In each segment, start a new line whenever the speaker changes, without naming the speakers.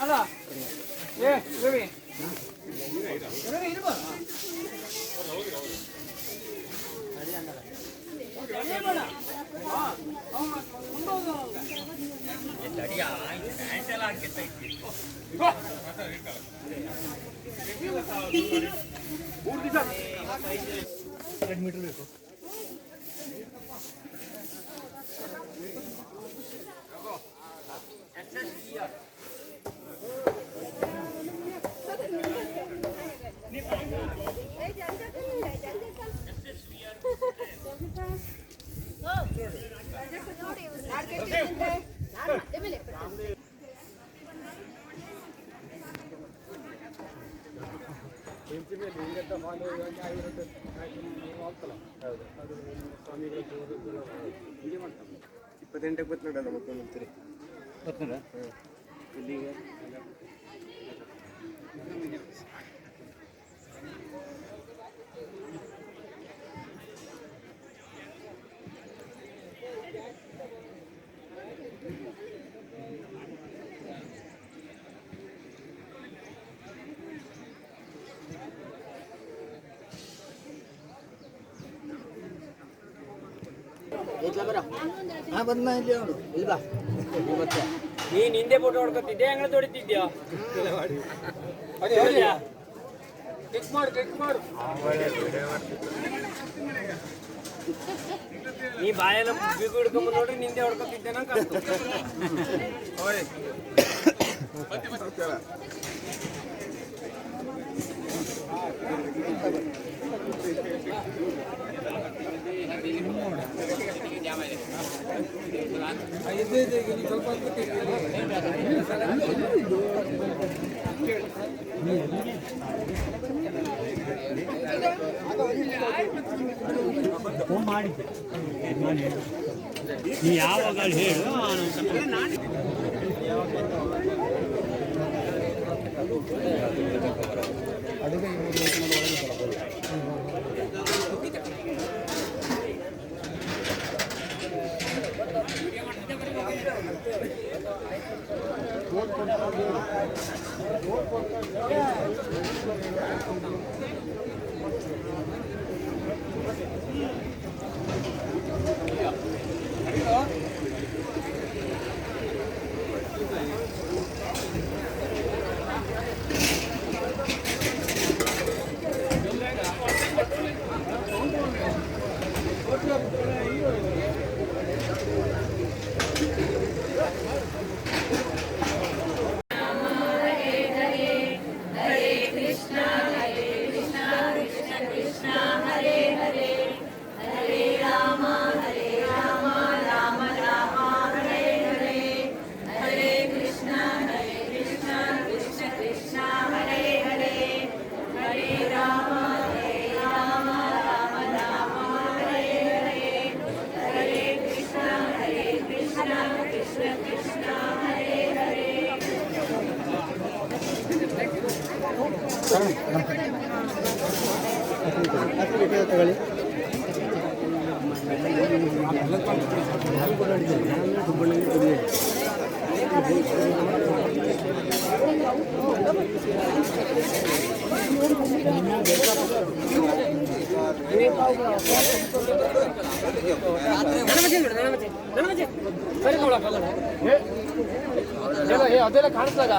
ಅಲ್ಲ ಏ ರವಿ ರವಿ ಇರ್ಬಾ
ಇಪ್ಪತ್ತೆಂಟಕ್ಕೆ ಬತ್ನಡಲ್ಲ ಮತ್ತೊಂದು ಅಂತೀರಿ ಇಲ್ಲಿಗೆ
ಹಾ ಮತ್ತೊಂದು ಇಲ್ಲಿ ಅವನು ಇಲ್ವಾ ಮತ್ತೆ
ನೀನ್ ಹಿಂದೆ ಫೋಟೋ ಹೊಡ್ಕೊತಿದ್ದೆ ಅಂಗಳ ತೊಡಿತಿದ್ಯಾ ಕ್ಲಿಕ್ ಮಾಡು ಕ್ಲಿಕ್ ಮಾಡು ನೀ ಬಾಯೆಲ್ಲ ಬಿಗು ಹಿಡ್ಕೊಂಬಂದು ನೋಡ್ರಿ ನಿಂದೆ ಹೊಡ್ಕೊತಿದ್ದೆ ನಂಗೆ
ಫೋನ್ ಮಾಡಿದ್ದೆ ನಾನು ನೀ ಯಾವಾಗ ಹೇಳು ನಾನು
Vou
botar já. ಅದೆಲ್ಲ ಕಾಣಿಸ್ದಾಗ.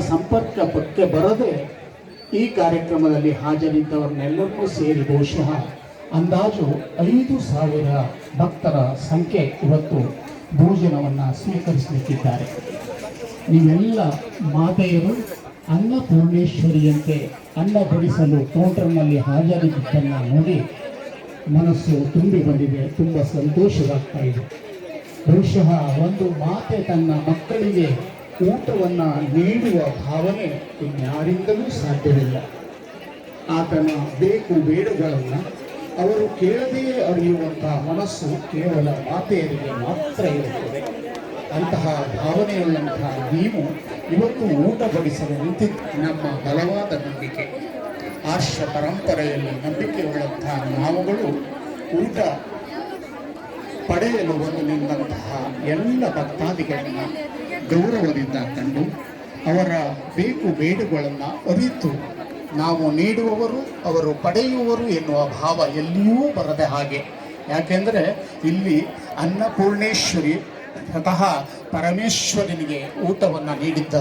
ಸಂಪರ್ಕ ಸಂಪರ್ಕಕ್ಕೆ ಬರದೆ ಈ ಕಾರ್ಯಕ್ರಮದಲ್ಲಿ ಹಾಜರಿದ್ದವರನ್ನೆಲ್ಲರಿಗೂ ಸೇರಿ ಬಹುಶಃ ಅಂದಾಜು ಐದು ಸಾವಿರ ಭಕ್ತರ ಸಂಖ್ಯೆ ಇವತ್ತು ಭೋಜನವನ್ನು ಸ್ವೀಕರಿಸಲಿಕ್ಕಿದ್ದಾರೆ. ನೀವೆಲ್ಲ ಮಾತೆಯರು, ಅನ್ನಪೂರ್ಣೇಶ್ವರಿಯಂತೆ ಅನ್ನ ಬಡಿಸಲು ಕೌಂಟರ್ನಲ್ಲಿ ಹಾಜರಿದ್ದನ್ನು ನೋಡಿ ಮನಸ್ಸು ತುಂಬಿ ಬಂದಿದೆ, ತುಂಬ ಸಂತೋಷವಾಗ್ತಾ ಇದೆ. ಬಹುಶಃ ಒಂದು ಮಾತೆ ತನ್ನ ಮಕ್ಕಳಿಗೆ ಊಟವನ್ನು ನೀಡುವ ಭಾವನೆ ಇನ್ಯಾರಿಂದಲೂ ಸಾಧ್ಯವಿಲ್ಲ. ಆತನ ಬೇಕು ಬೇಡುಗಳನ್ನು ಅವರು ಕೇಳದೇ ಅರಿಯುವಂತಹ ಮನಸ್ಸು ಕೇವಲ ಮಾತೆಯರಿಗೆ ಮಾತ್ರ ಇರುತ್ತದೆ. ಅಂತಹ ಭಾವನೆಯುಳ್ಳಂತಹ ನೀವು ಇವತ್ತು ಊಟ ಬಡಿಸಲು ನಿಂತಿದ್ದು ನಮ್ಮ ಬಲವಾದ ನಂಬಿಕೆ. ಆರ್ಷ ಪರಂಪರೆಯಲ್ಲಿ ನಂಬಿಕೆ ಉಳ್ಳಂತಹ ನಾವುಗಳು ಊಟ ಪಡೆಯಲು ಒಂದು ನಿಂತಹ ಎಲ್ಲ ಭಕ್ತಾದಿಗಳನ್ನು ಗೌರವದಿಂದ ಕಂಡು ಅವರ ಬೇಕು ಬೇಡುಗಳನ್ನು ಅರಿತು ನಾವು ನೀಡುವವರು, ಅವರು ಪಡೆಯುವವರು ಎನ್ನುವ ಭಾವ ಎಲ್ಲಿಯೂ ಬರದೆ ಹಾಗೆ. ಯಾಕೆಂದರೆ ಇಲ್ಲಿ ಅನ್ನಪೂರ್ಣೇಶ್ವರಿ ಸ್ವತಃ ಪರಮೇಶ್ವರನಿಗೆ ಊಟವನ್ನು ನೀಡಿದ್ದ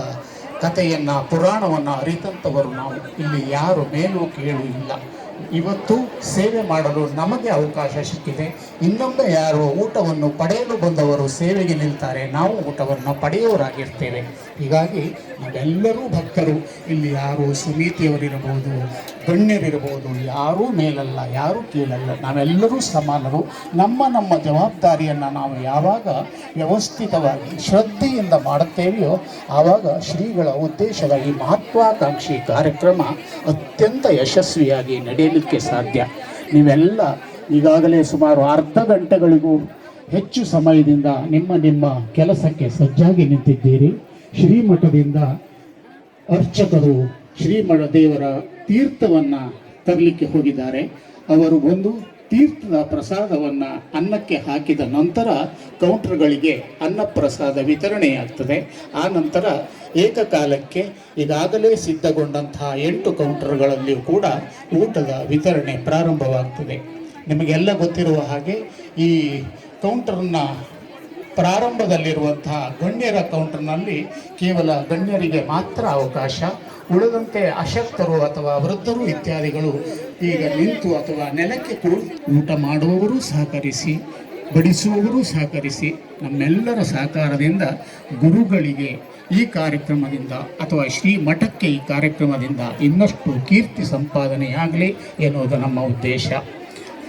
ಕಥೆಯನ್ನು, ಪುರಾಣವನ್ನು ಅರಿತಂಥವರು ನಾವು. ಇಲ್ಲಿ ಯಾರು ಮೇಲೂ ಕೇಳು ಇಲ್ಲ. ಇವತ್ತು ಸೇವೆ ಮಾಡಲು ನಮಗೆ ಅವಕಾಶ ಸಿಕ್ಕಿದೆ. ಇನ್ನೊಮ್ಮೆ ಯಾರು ಊಟವನ್ನು ಪಡೆಯಲು ಬಂದವರು ಸೇವೆಗೆ ನಿಲ್ತಾರೆ. ನಾವು ಊಟವನ್ನು ಪಡೆಯೋರಾಗಿರ್ತೇವೆ ಹೀಗಾಗಿ ನಾವೆಲ್ಲರೂ ಭಕ್ತರು. ಇಲ್ಲಿ ಯಾರು ಸುನೀತಿಯವರಿರಬಹುದು, ಗಣ್ಯರಿರಬಹುದು, ಯಾರೂ ಮೇಲಲ್ಲ, ಯಾರೂ ಕೀಳಲ್ಲ. ನಾವೆಲ್ಲರೂ ಸಮಾನರು. ನಮ್ಮ ನಮ್ಮ ಜವಾಬ್ದಾರಿಯನ್ನು ನಾವು ಯಾವಾಗ ವ್ಯವಸ್ಥಿತವಾಗಿ ಶ್ರದ್ಧೆಯಿಂದ ಮಾಡುತ್ತೇವೆಯೋ ಆವಾಗ ಶ್ರೀಗಳ ಉದ್ದೇಶದ ಈ ಮಹತ್ವಾಕಾಂಕ್ಷಿ ಕಾರ್ಯಕ್ರಮ ಅತ್ಯಂತ ಯಶಸ್ವಿಯಾಗಿ ನಡೆಯಲಿಕ್ಕೆ ಸಾಧ್ಯ. ನೀವೆಲ್ಲ ಈಗಾಗಲೇ ಸುಮಾರು ಅರ್ಧ ಗಂಟೆಗಳಿಗೂ ಹೆಚ್ಚು ಸಮಯದಿಂದ ನಿಮ್ಮ ನಿಮ್ಮ ಕೆಲಸಕ್ಕೆ ಸಜ್ಜಾಗಿ ನಿಂತಿದ್ದೀರಿ. ಶ್ರೀಮಠದಿಂದ ಅರ್ಚಕರು ಶ್ರೀಮಠ ದೇವರ ತೀರ್ಥವನ್ನ ತರಲಿಕ್ಕೆ ಹೋಗಿದ್ದಾರೆ. ಅವರು ಒಂದು ತೀರ್ಥದ ಪ್ರಸಾದವನ್ನ ಅನ್ನಕ್ಕೆ ಹಾಕಿದ ನಂತರ ಕೌಂಟರ್ಗಳಿಗೆ ಅನ್ನ ಪ್ರಸಾದ ವಿತರಣೆಯಾಗ್ತದೆ. ಆ ನಂತರ ಏಕಕಾಲಕ್ಕೆ ಈಗಾಗಲೇ ಸಿದ್ಧಗೊಂಡಂತಹ ಎಂಟು ಕೌಂಟರ್ಗಳಲ್ಲಿಯೂ ಕೂಡ ಊಟದ ವಿತರಣೆ ಪ್ರಾರಂಭವಾಗ್ತದೆ. ನಿಮಗೆಲ್ಲ ಗೊತ್ತಿರುವ ಹಾಗೆ ಈ ಕೌಂಟರ್ನ ಪ್ರಾರಂಭದಲ್ಲಿರುವಂತಹ ಗಣ್ಯರ ಕೌಂಟರ್ನಲ್ಲಿ ಕೇವಲ ಗಣ್ಯರಿಗೆ ಮಾತ್ರ ಅವಕಾಶ, ಉಳಿದಂತೆ ಅಶಕ್ತರು ಅಥವಾ ವೃದ್ಧರು ಇತ್ಯಾದಿಗಳು ಈಗ ನಿಂತು ಅಥವಾ ನೆಲಕ್ಕೆ ಕುಳಿತು ಊಟ ಮಾಡುವವರು ಸಹಕರಿಸಿ, ಬಡಿಸುವವರು ಸಹಕರಿಸಿ, ನಮ್ಮೆಲ್ಲರ ಸಹಕಾರದಿಂದ ಗುರುಗಳಿಗೆ ಈ ಕಾರ್ಯಕ್ರಮದಿಂದ ಅಥವಾ ಶ್ರೀ ಮಠಕ್ಕೆ ಈ ಕಾರ್ಯಕ್ರಮದಿಂದ ಇನ್ನಷ್ಟು ಕೀರ್ತಿ ಸಂಪಾದನೆಯಾಗಲಿ ಎನ್ನುವುದು ನಮ್ಮ ಉದ್ದೇಶ.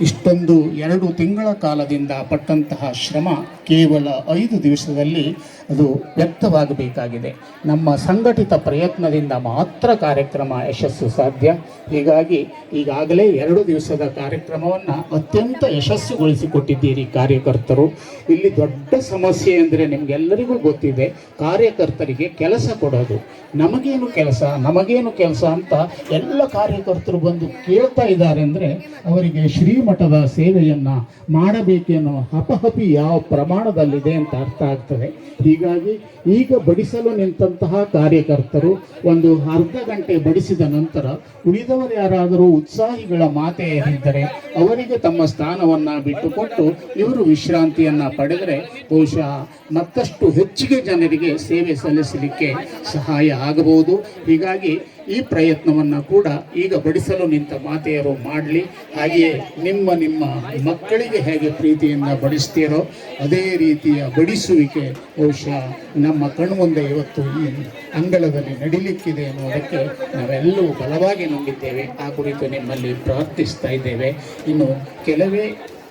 ಇಷ್ಟೊಂದು ಎರಡು ತಿಂಗಳ ಕಾಲದಿಂದ ಪಟ್ಟಂತಹ ಶ್ರಮ ಕೇವಲ ಐದು ದಿವಸದಲ್ಲಿ ಅದು ವ್ಯಕ್ತವಾಗಬೇಕಾಗಿದೆ. ನಮ್ಮ ಸಂಘಟಿತ ಪ್ರಯತ್ನದಿಂದ ಮಾತ್ರ ಕಾರ್ಯಕ್ರಮ ಯಶಸ್ಸು ಸಾಧ್ಯ. ಹೀಗಾಗಿ ಈಗಾಗಲೇ ಎರಡು ದಿವಸದ ಕಾರ್ಯಕ್ರಮವನ್ನು ಅತ್ಯಂತ ಯಶಸ್ಸುಗೊಳಿಸಿಕೊಟ್ಟಿದ್ದೀರಿ ಕಾರ್ಯಕರ್ತರು. ಇಲ್ಲಿ ದೊಡ್ಡ ಸಮಸ್ಯೆ ಅಂದರೆ ನಿಮಗೆಲ್ಲರಿಗೂ ಗೊತ್ತಿದೆ, ಕಾರ್ಯಕರ್ತರಿಗೆ ಕೆಲಸ ಕೊಡೋದು. ನಮಗೇನು ಕೆಲಸ ನಮಗೇನು ಕೆಲಸ ಅಂತ ಎಲ್ಲ ಕಾರ್ಯಕರ್ತರು ಬಂದು ಕೇಳ್ತಾ ಇದ್ದಾರೆ ಅಂದರೆ ಅವರಿಗೆ ಶ್ರೀಮಠದ ಸೇವೆಯನ್ನು ಮಾಡಬೇಕೆನ್ನೋ ಹಪಹಪಿ ಯಾವ ಪ್ರಮಾಣದಲ್ಲಿದೆ ಅಂತ ಅರ್ಥ ಆಗ್ತದೆ. ಹೀಗಾಗಿ ಈಗ ಬಡಿಸಲು ನಿಂತಹ ಕಾರ್ಯಕರ್ತರು ಒಂದು ಅರ್ಧ ಗಂಟೆ ಬಡಿಸಿದ ನಂತರ ಉಳಿದವರು ಯಾರಾದರೂ ಉತ್ಸಾಹಿಗಳ ಮಾತೆಯರಿದ್ದರೆ ಅವರಿಗೆ ತಮ್ಮ ಸ್ಥಾನವನ್ನು ಬಿಟ್ಟುಕೊಟ್ಟು ಇವರು ವಿಶ್ರಾಂತಿಯನ್ನು ಪಡೆದರೆ ಬಹುಶಃ ಮತ್ತಷ್ಟು ಹೆಚ್ಚಿಗೆ ಜನರಿಗೆ ಸೇವೆ ಸಲ್ಲಿಸಲಿಕ್ಕೆ ಸಹಾಯ ಆಗಬಹುದು. ಹೀಗಾಗಿ ಈ ಪ್ರಯತ್ನವನ್ನು ಕೂಡ ಈಗ ಬಡಿಸಲು ನಿಂತ ಮಾತೆಯರು ಮಾಡಲಿ. ಹಾಗೆಯೇ ನಿಮ್ಮ ನಿಮ್ಮ ಮಕ್ಕಳಿಗೆ ಹೇಗೆ ಪ್ರೀತಿಯನ್ನು ಬಡಿಸ್ತೀರೋ ಅದೇ ರೀತಿಯ ಬಡಿಸುವಿಕೆ ಬಹುಶಃ ನಮ್ಮ ಕಣ್ಮುಂದೆ ಇವತ್ತು ಈ ಅಂಗಳದಲ್ಲಿ ನಡಿಲಿಕ್ಕಿದೆ ಅನ್ನೋದಕ್ಕೆ ನಾವೆಲ್ಲರೂ ಬಲವಾಗಿ ನಂಬಿದ್ದೇವೆ ಆ ಕುರಿತು ನಿಮ್ಮಲ್ಲಿ ಪ್ರಾರ್ಥಿಸ್ತಾ ಇದ್ದೇವೆ. ಇನ್ನು ಕೆಲವೇ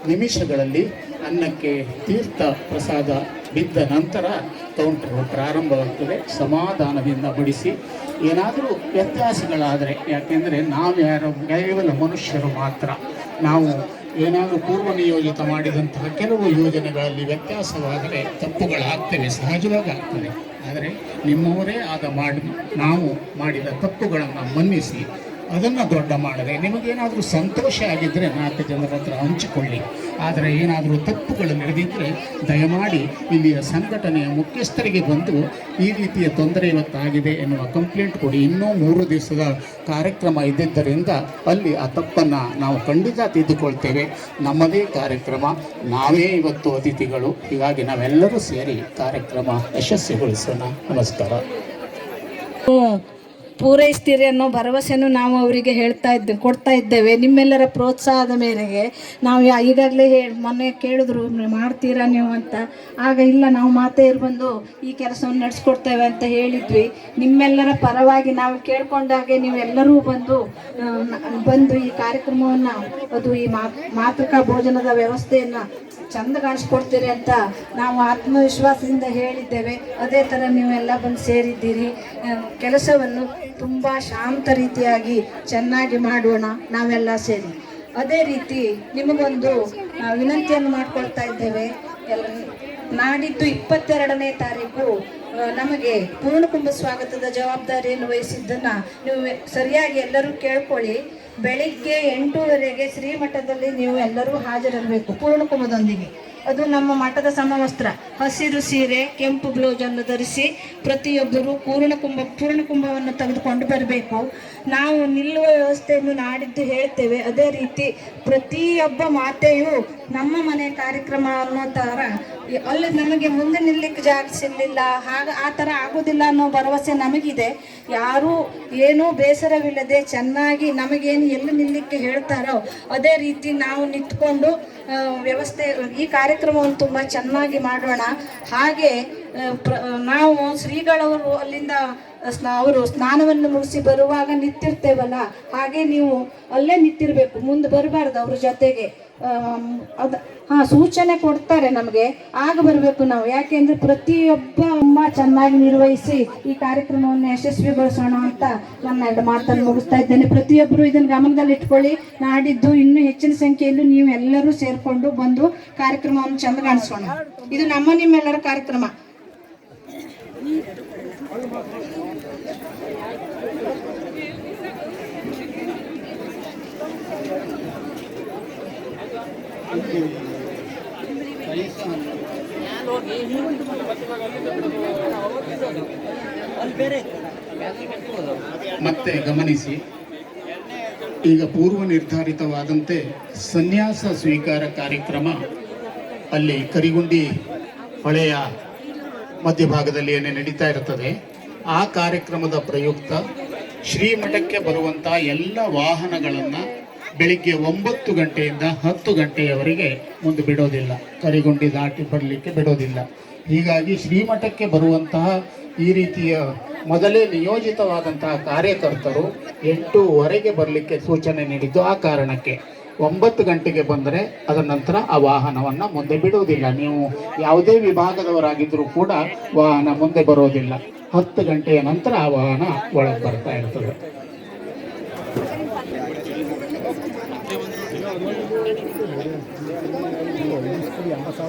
ನಿಮಿಷಗಳಲ್ಲಿ ಅನ್ನಕ್ಕೆ ತೀರ್ಥ ಪ್ರಸಾದ ಬಿದ್ದ ನಂತರ ಕೌಂಟರು ಪ್ರಾರಂಭವಾಗ್ತದೆ. ಸಮಾಧಾನದಿಂದ ಬಡಿಸಿ. ಏನಾದರೂ ವ್ಯತ್ಯಾಸಗಳಾದರೆ, ಯಾಕೆಂದರೆ ನಾವು ಯಾರು, ಕೇವಲ ಮನುಷ್ಯರು ಮಾತ್ರ. ನಾವು ಏನಾದರೂ ಪೂರ್ವ ನಿಯೋಜಿತ ಮಾಡಿದಂತಹ ಕೆಲವು ಯೋಜನೆಗಳಲ್ಲಿ ವ್ಯತ್ಯಾಸವಾದರೆ ತಪ್ಪುಗಳಾಗ್ತವೆ, ಸಹಜವಾಗಿ ಆಗ್ತದೆ ಆದರೆ ನಿಮ್ಮವರೇ ಆದ ಮಾಡಿ, ನಾವು ಮಾಡಿದ ತಪ್ಪುಗಳನ್ನು ಮನ್ನಿಸಿ ಅದನ್ನು ದೊಡ್ಡ ಮಾಡದೆ. ನಿಮಗೇನಾದರೂ ಸಂತೋಷ ಆಗಿದ್ದರೆ ನಾಲ್ಕು ಜನರ ಹತ್ರ ಹಂಚಿಕೊಳ್ಳಿ. ಆದರೆ ಏನಾದರೂ ತಪ್ಪುಗಳು ನಡೆದಿದ್ದರೆ ದಯಮಾಡಿ ಇಲ್ಲಿಯ ಸಂಘಟನೆಯ ಮುಖ್ಯಸ್ಥರಿಗೆ ಬಂದು ಈ ರೀತಿಯ ತೊಂದರೆ ಇವತ್ತಾಗಿದೆ ಎನ್ನುವ ಕಂಪ್ಲೇಂಟ್ ಕೊಡಿ. ಇನ್ನೂ ಮೂರು ದಿವಸದ ಕಾರ್ಯಕ್ರಮ ಇದ್ದಿದ್ದರಿಂದ ಅಲ್ಲಿ ಆ ತಪ್ಪನ್ನು ನಾವು ಖಂಡಿತ ತಿದ್ದುಕೊಳ್ತೇವೆ ನಮ್ಮದೇ ಕಾರ್ಯಕ್ರಮ, ನಾವೇ ಇವತ್ತು ಅತಿಥಿಗಳು. ಹೀಗಾಗಿ ನಾವೆಲ್ಲರೂ ಸೇರಿ ಕಾರ್ಯಕ್ರಮ ಯಶಸ್ವಿಗೊಳಿಸೋಣ. ನಮಸ್ಕಾರ.
ಪೂರೈಸ್ತೀರಿ ಅನ್ನೋ ಭರವಸೆನೂ ನಾವು ಅವರಿಗೆ ಹೇಳ್ತಾ ಇದ್ದೆ, ಕೊಡ್ತಾ ಇದ್ದೇವೆ. ನಿಮ್ಮೆಲ್ಲರ ಪ್ರೋತ್ಸಾಹದ ಮೇರೆಗೆ ನಾವು ಈಗಾಗಲೇ ಹೇಳಿ ಮೊನ್ನೆ ಕೇಳಿದ್ರು ಮಾಡ್ತೀರಾ ನೀವು ಅಂತ. ಆಗ ಇಲ್ಲ, ನಾವು ಮಾತೆಯರು ಬಂದು ಈ ಕೆಲಸವನ್ನು ನಡೆಸ್ಕೊಡ್ತೇವೆ ಅಂತ ಹೇಳಿದ್ವಿ. ನಿಮ್ಮೆಲ್ಲರ ಪರವಾಗಿ ನಾವು ಕೇಳ್ಕೊಂಡಾಗೆ ನೀವೆಲ್ಲರೂ ಬಂದು ಬಂದು ಈ ಕಾರ್ಯಕ್ರಮವನ್ನು, ಅದು ಈ ಮಾತ್ ಮಾತೃಕಾ ಭೋಜನದ ವ್ಯವಸ್ಥೆಯನ್ನು ಚಂದ ಕಾಣಿಸ್ಕೊಡ್ತೀರಿ ಅಂತ ನಾವು ಆತ್ಮವಿಶ್ವಾಸದಿಂದ ಹೇಳಿದ್ದೇವೆ. ಅದೇ ಥರ ನೀವೆಲ್ಲ ಬಂದು ಸೇರಿದ್ದೀರಿ. ಕೆಲಸವನ್ನು ತುಂಬ ಶಾಂತ ರೀತಿಯಾಗಿ ಚೆನ್ನಾಗಿ ಮಾಡೋಣ ನಾವೆಲ್ಲ ಸೇರಿ. ಅದೇ ರೀತಿ ನಿಮಗೊಂದು ವಿನಂತಿಯನ್ನು ಮಾಡ್ಕೊಳ್ತಾ ಇದ್ದೇವೆ. ಎಲ್ಲ ನಾಡಿದ್ದು ಇಪ್ಪತ್ತೆರಡನೇ ತಾರೀಕು ನಮಗೆ ಪೂರ್ಣಕುಂಭ ಸ್ವಾಗತದ ಜವಾಬ್ದಾರಿಯನ್ನು ವಹಿಸಿದ್ದನ್ನು ನೀವು ಸರಿಯಾಗಿ ಎಲ್ಲರೂ ಕೇಳ್ಕೊಳ್ಳಿ. ಬೆಳಿಗ್ಗೆ ಎಂಟೂವರೆಗೆ ಶ್ರೀಮಠದಲ್ಲಿ ನೀವು ಎಲ್ಲರೂ ಹಾಜರಿರಬೇಕು. ಪೂರ್ಣಕುಂಭದೊಂದಿಗೆ ಅದು ನಮ್ಮ ಮಠದ ಸಮವಸ್ತ್ರ. ಹಸಿರು ಸೀರೆ, ಕೆಂಪು ಬ್ಲೌಸ್ ಅನ್ನು ಧರಿಸಿ ಪ್ರತಿಯೊಬ್ಬರು ಪೂರ್ಣ ಕುಂಭ, ಪೂರ್ಣ ಕುಂಭವನ್ನು ತೆಗೆದುಕೊಂಡು ಬರಬೇಕು. ನಾವು ನಿಲ್ಲುವ ವ್ಯವಸ್ಥೆಯನ್ನು ನಾಡಿದ್ದು ಹೇಳ್ತೇವೆ. ಅದೇ ರೀತಿ ಪ್ರತಿಯೊಬ್ಬ ಮಾತೆಯು ನಮ್ಮ ಮನೆ ಕಾರ್ಯಕ್ರಮ ಅನ್ನೋ ಥರ, ಅಲ್ಲಿ ನಮಗೆ ಮುಂದೆ ನಿಲ್ಲಕ್ಕೆ ಜಾಗ ಸಿಗಲಿಲ್ಲ, ಹಾಗ ಆ ಥರ ಆಗೋದಿಲ್ಲ ಅನ್ನೋ ಭರವಸೆ ನಮಗಿದೆ. ಯಾರೂ ಏನೂ ಬೇಸರವಿಲ್ಲದೆ ಚೆನ್ನಾಗಿ ನಮಗೇನು ಎಲ್ಲಿ ನಿಲ್ಲಕ್ಕೆ ಹೇಳ್ತಾರೋ ಅದೇ ರೀತಿ ನಾವು ನಿಂತ್ಕೊಂಡು ವ್ಯವಸ್ಥೆ, ಈ ಕಾರ್ಯಕ್ರಮವನ್ನು ತುಂಬ ಚೆನ್ನಾಗಿ ಮಾಡೋಣ. ಹಾಗೆ ನಾವು ಶ್ರೀಗಳವರು ಅಲ್ಲಿಂದ ಸ್ನಾ, ಅವರು ಸ್ನಾನವನ್ನು ಮುಗಿಸಿ ಬರುವಾಗ ನಿಂತಿರ್ತೇವಲ್ಲ, ಹಾಗೆ ನೀವು ಅಲ್ಲೇ ನಿಂತಿರ್ಬೇಕು, ಮುಂದೆ ಬರಬಾರ್ದು ಅವ್ರ ಜೊತೆಗೆ. ಅದ, ಹಾಂ, ಸೂಚನೆ ಕೊಡ್ತಾರೆ ನಮಗೆ. ಆಗ ಬರಬೇಕು ನಾವು. ಯಾಕೆಂದ್ರೆ ಪ್ರತಿಯೊಬ್ಬ ಅಮ್ಮ ಚೆನ್ನಾಗಿ ನಿರ್ವಹಿಸಿ ಈ ಕಾರ್ಯಕ್ರಮವನ್ನು ಯಶಸ್ವಿಗೊಳಿಸೋಣ ಅಂತ ನನ್ನ ಎರಡು ಮಾತನ್ನು ಮುಗಿಸ್ತಾ ಇದ್ದೇನೆ. ಪ್ರತಿಯೊಬ್ಬರು ಇದನ್ನು ಗಮನದಲ್ಲಿ ಇಟ್ಕೊಳ್ಳಿ. ನಾಡಿದ್ದು ಇನ್ನೂ ಹೆಚ್ಚಿನ ಸಂಖ್ಯೆಯಲ್ಲಿ ನೀವು ಎಲ್ಲರೂ ಸೇರಿಕೊಂಡು ಬಂದು ಕಾರ್ಯಕ್ರಮವನ್ನು ಚಂದ ಕಾಣಿಸೋಣ. ಇದು ನಮ್ಮ ನಿಮ್ಮೆಲ್ಲರ ಕಾರ್ಯಕ್ರಮ.
ಮತ್ತೆ ಗಮನಿಸಿ, ಈಗ ಪೂರ್ವ ನಿರ್ಧಾರಿತವಾದಂತೆ ಸನ್ಯಾಸ ಸ್ವೀಕಾರ ಕಾರ್ಯಕ್ರಮ ಅಲ್ಲಿ ಕರಿಗುಂಡಿ ಹೊಳೆಯ ಮಧ್ಯಭಾಗದಲ್ಲಿ ಏನೇ ನಡೀತಾ ಇರ್ತದೆ, ಆ ಕಾರ್ಯಕ್ರಮದ ಪ್ರಯುಕ್ತ ಶ್ರೀಮಠಕ್ಕೆ ಬರುವಂತಹ ಎಲ್ಲ ವಾಹನಗಳನ್ನು ಬೆಳಿಗ್ಗೆ ಒಂಬತ್ತು ಗಂಟೆಯಿಂದ ಹತ್ತು ಗಂಟೆಯವರೆಗೆ ಮುಂದೆ ಬಿಡೋದಿಲ್ಲ. ಕರಿಗುಂಡಿ ದಾಟಿ ಬರಲಿಕ್ಕೆ ಬಿಡೋದಿಲ್ಲ. ಹೀಗಾಗಿ ಶ್ರೀಮಠಕ್ಕೆ ಬರುವಂತಹ ಈ ರೀತಿಯ ಮೊದಲೇ ನಿಯೋಜಿತವಾದಂತಹ ಕಾರ್ಯಕರ್ತರು ಎಂಟೂವರೆಗೆ ಬರಲಿಕ್ಕೆ ಸೂಚನೆ ನೀಡಿದ್ದು ಆ ಕಾರಣಕ್ಕೆ. ಒಂಬತ್ತು ಗಂಟೆಗೆ ಬಂದರೆ ಅದರ ನಂತರ ಆ ವಾಹನವನ್ನು ಮುಂದೆ ಬಿಡುವುದಿಲ್ಲ ನೀವು ಯಾವುದೇ ವಿಭಾಗದವರಾಗಿದ್ದರೂ ಕೂಡ ವಾಹನ ಮುಂದೆ ಬರೋದಿಲ್ಲ. ಹತ್ತು ಗಂಟೆಯ ನಂತರ ಆ ವಾಹನ ಒಳಗೆ ಬರ್ತಾ ಇರ್ತದೆ.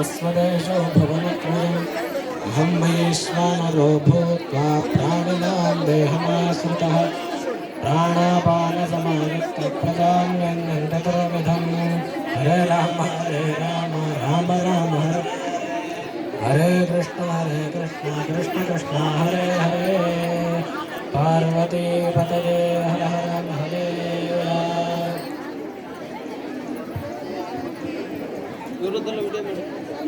स्वदेशो भुवनत्रयम् अहं महेश्वानरो भूत्वा प्राणिनां देहमाश्रितः प्राणापानसमायुक्तप्रजाम्यन्नन्ततरविधम् हरे राम हरे राम राम राम हरे हरे कृष्ण हरे कृष्ण कृष्ण कृष्ण हरे हरे
ಪಾರ್ವತಿ ಪತದೆ ಹರ ಹರ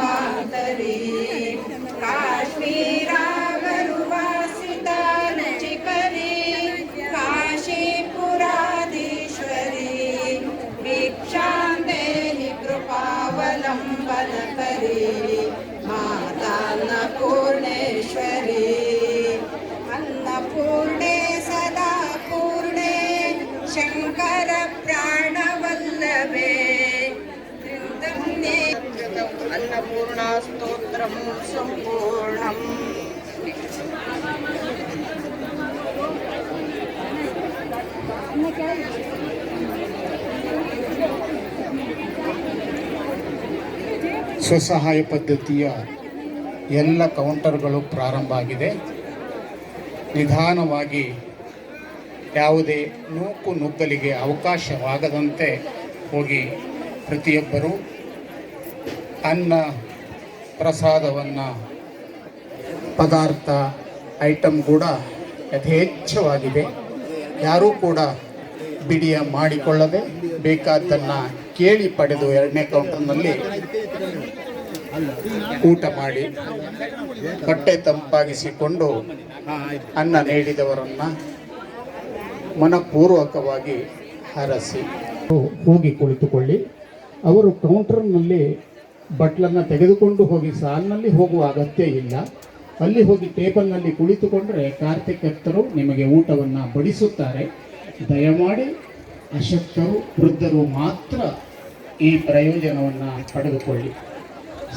amar.
ಸ್ವಸಹಾಯ ಪದ್ಧತಿಯ ಎಲ್ಲ ಕೌಂಟರ್ಗಳು ಪ್ರಾರಂಭ ಆಗಿದೆ. ನಿಧಾನವಾಗಿ ಯಾವುದೇ ನೂಕು ನುಗ್ಗಲಿಗೆ ಅವಕಾಶವಾಗದಂತೆ ಹೋಗಿ ಪ್ರತಿಯೊಬ್ಬರೂ ಅನ್ನ ಪ್ರಸಾದವನ್ನು ಪದಾರ್ಥ ಐಟಮ್ ಕೂಡ ಯಥೇಚ್ಛವಾಗಿದೆ. ಯಾರೂ ಕೂಡ ಬಿಡಿಯ ಮಾಡಿಕೊಳ್ಳದೆ ಬೇಕಾದ್ದನ್ನು ಕೇಳಿ ಪಡೆದು ಎರಡನೇ ಕೌಂಟರ್ನಲ್ಲಿ ಊಟ ಮಾಡಿ ಬಟ್ಟೆ ತಂಪಾಗಿಸಿಕೊಂಡು ಅನ್ನ ನೀಡಿದವರನ್ನು ಮನಪೂರ್ವಕವಾಗಿ ಹರಸಿ. ಹೋಗಿ ಕುಳಿತುಕೊಳ್ಳಿ. ಅವರು ಕೌಂಟರ್ನಲ್ಲಿ ಬಟ್ಲನ್ನು ತೆಗೆದುಕೊಂಡು ಹೋಗಿ ಸಾಲಿನಲ್ಲಿ ಹೋಗುವ ಅಗತ್ಯ ಇಲ್ಲ. ಅಲ್ಲಿ ಹೋಗಿ ಟೇಬಲ್ನಲ್ಲಿ ಕುಳಿತುಕೊಂಡರೆ ಕಾರ್ತಿಕರ್ತರು ನಿಮಗೆ ಊಟವನ್ನು ಬಡಿಸುತ್ತಾರೆ. ದಯಮಾಡಿ ಅಶಕ್ತರು, ವೃದ್ಧರು ಮಾತ್ರ ಈ ಪ್ರಯೋಜನವನ್ನು ಪಡೆದುಕೊಳ್ಳಿ.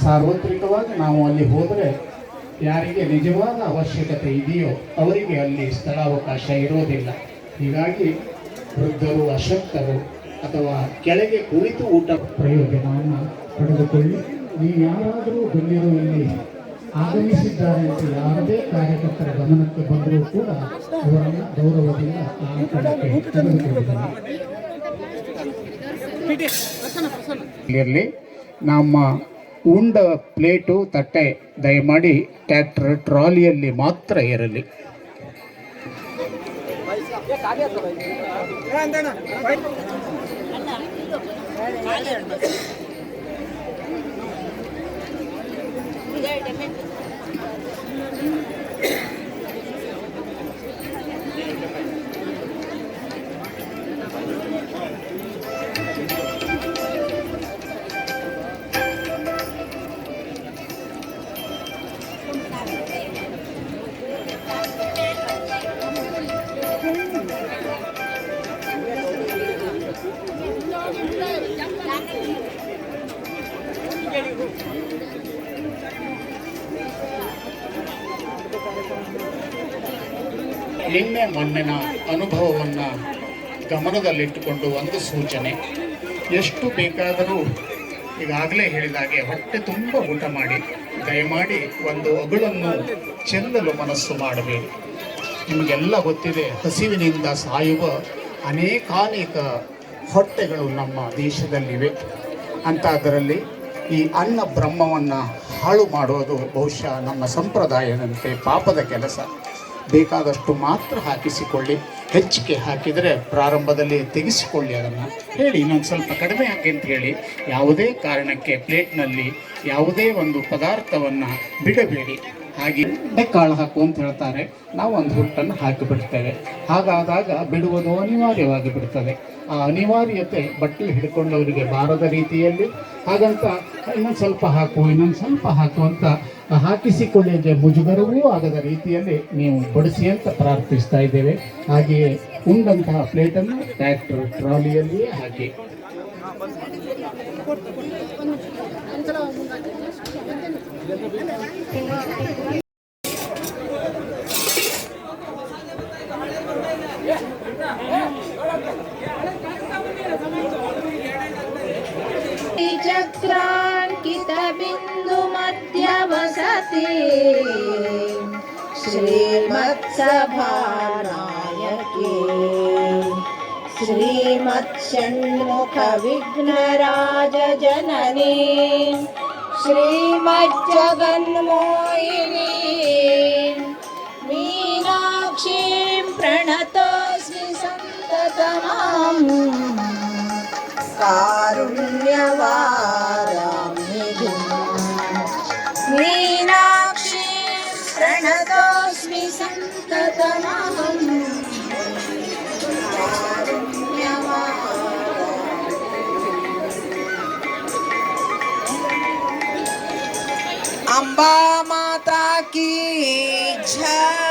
ಸಾರ್ವತ್ರಿಕವಾಗಿ ನಾವು ಅಲ್ಲಿ ಹೋದರೆ ಯಾರಿಗೆ ನಿಜವಾದ ಅವಶ್ಯಕತೆ ಇದೆಯೋ ಅವರಿಗೆ ಅಲ್ಲಿ ಸ್ಥಳಾವಕಾಶ ಇರೋದಿಲ್ಲ. ಹೀಗಾಗಿ ವೃದ್ಧರು, ಅಶಕ್ತರು ಅಥವಾ ಕೆಳಗೆ ಕುಳಿತು ಊಟ ಪ್ರಯೋಜನವನ್ನು ಪಡೆದುಕೊಳ್ಳಿ. ನೀವು ಯಾರಾದರೂ ಗಣ್ಯರು ಇಲ್ಲಿ ಆಗಮಿಸಿದ್ದಾರೆ ಅಂತ ಯಾವುದೇ ಕಾರ್ಯಕರ್ತರ ಗಮನಕ್ಕೆ ಬಂದರೂ ಕೂಡ ಅವರನ್ನು ಗೌರವದಿಂದ ಆ ನಮ್ಮ ಉಂಡ ಪ್ಲೇಟು ತಟ್ಟೆ ದಯಮಾಡಿ ಟ್ರ್ಯಾಕ್ಟರ್ ಟ್ರಾಲಿಯಲ್ಲಿ ಮಾತ್ರ ಇರಲಿ ね。ಮೊನ್ನೆನ ಅನುಭವವನ್ನು ಗಮನದಲ್ಲಿಟ್ಟುಕೊಂಡು ಒಂದು ಸೂಚನೆ. ಎಷ್ಟು ಬೇಕಾದರೂ ಈಗಾಗಲೇ ಹೇಳಿದಾಗೆ ಹೊಟ್ಟೆ ತುಂಬ ಊಟ ಮಾಡಿ, ದಯಮಾಡಿ ಒಂದು ಅಗುಳನ್ನು ಚೆಲ್ಲಲು ಮನಸ್ಸು ಮಾಡಬೇಕು ನಿಮಗೆಲ್ಲ ಗೊತ್ತಿದೆ, ಹಸಿವಿನಿಂದ ಸಾಯುವ ಅನೇಕಾನೇಕ ಹೊಟ್ಟೆಗಳು ನಮ್ಮ ದೇಶದಲ್ಲಿವೆ. ಅಂಥದ್ದರಲ್ಲಿ ಈ ಅನ್ನ ಬ್ರಹ್ಮವನ್ನು ಹಾಳು ಮಾಡುವುದು ಬಹುಶಃ ನಮ್ಮ ಸಂಪ್ರದಾಯದಂತೆ ಪಾಪದ ಕೆಲಸ. ಬೇಕಾದಷ್ಟು ಮಾತ್ರ ಹಾಕಿಸಿಕೊಳ್ಳಿ. ಹೆಚ್ಚಿಗೆ ಹಾಕಿದರೆ ಪ್ರಾರಂಭದಲ್ಲಿ ತೆಗೆಸಿಕೊಳ್ಳಿ ಅದನ್ನು. ಹೇಳಿ, ಇನ್ನೊಂದು ಸ್ವಲ್ಪ ಕಡಿಮೆ ಹಾಕಿ ಅಂತ ಹೇಳಿ. ಯಾವುದೇ ಕಾರಣಕ್ಕೆ ಪ್ಲೇಟ್ನಲ್ಲಿ ಯಾವುದೇ ಒಂದು ಪದಾರ್ಥವನ್ನು ಬಿಡಬೇಡಿ. ಹಾಗೆ ಕಾಳು ಹಾಕು ಅಂತ ಹೇಳ್ತಾರೆ. ನಾವು ಒಂದು ಹುಟ್ಟನ್ನು ಹಾಕಿಬಿಡ್ತೇವೆ. ಹಾಗಾದಾಗ ಬಿಡುವುದು ಅನಿವಾರ್ಯವಾಗಿ ಬಿಡ್ತದೆ. ಆ ಅನಿವಾರ್ಯತೆ ಬಟ್ಟೆ ಹಿಡ್ಕೊಂಡವರಿಗೆ ಬಾರದ ರೀತಿಯಲ್ಲಿ. ಹಾಗಂತ ಇನ್ನೊಂದು ಸ್ವಲ್ಪ ಹಾಕು, ಇನ್ನೊಂದು ಸ್ವಲ್ಪ ಹಾಕು ಅಂತ ಹಾಕಿಸಿಕೊಳ್ಳಿಗೆ ಮುಜುಗರವೂ ಆಗದ ರೀತಿಯಲ್ಲಿ ನೀವು ಬಡಿಸಿ ಅಂತ ಪ್ರಾರ್ಥಿಸ್ತಾ ಇದ್ದೇವೆ. ಹಾಗೆಯೇ ಉಂಡಂತಹ ಪ್ಲೇಟನ್ನು ಟ್ರ್ಯಾಕ್ಟರ್ ಟ್ರಾಲಿಯಲ್ಲಿಯೇ ಹಾಕಿ.
श्रीमत्सभानायके। श्रीमत्षण्मुखविघ्नराजजननी श्रीमज्जगन्मोहिनी। मीनाक्षीं प्रणतोऽस्मि सन्ततमाम्। कारुण्यवाराम्यधिम्
अम्बा माता की जय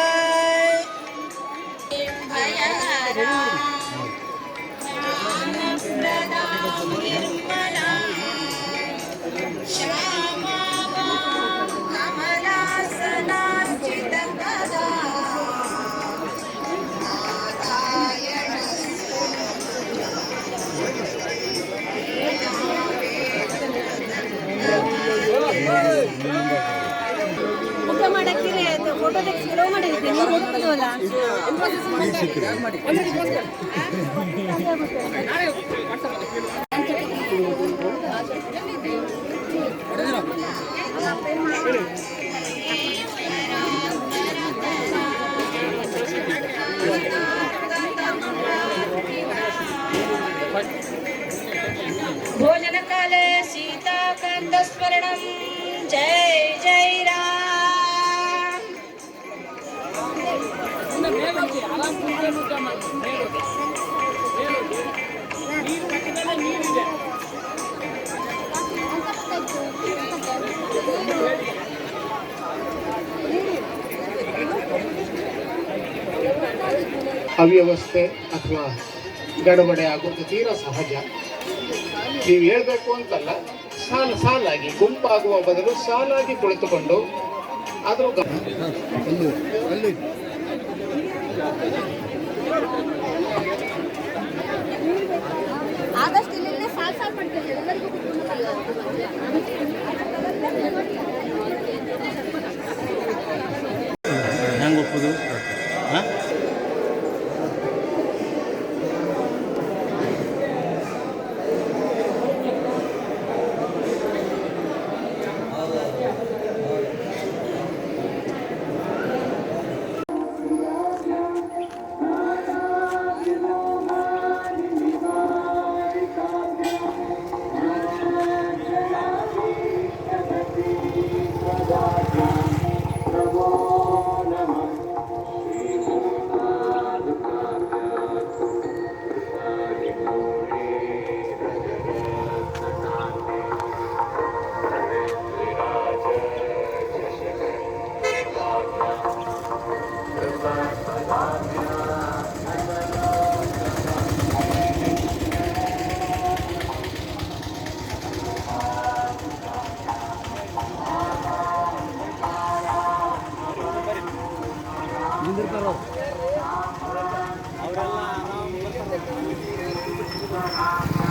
Buenas calles, Jay Jay.
ಅವ್ಯವಸ್ಥೆ ಅಥವಾ ಗಡಬಡೆ ಆಗುವುದು ತೀರಾ ಸಹಜ. ನೀವು ಹೇಳ್ಬೇಕು ಅಂತಲ್ಲ, ಸಾಲ ಸಾಲಾಗಿ ಗುಂಪಾಗುವ ಬದಲು ಸಾಲಾಗಿ ಕುಳಿತುಕೊಂಡು ಆದರೂ
ಆದಷ್ಟು ಇಲ್ಲೇ ಸಾಲ್ ಸಾಲ್ ಮಾಡ್ತಾರೆ ಎಲ್ಲರಿಗೂ
ಹೆಂಗೆ ಒಪ್ಪೋದು? Thank you.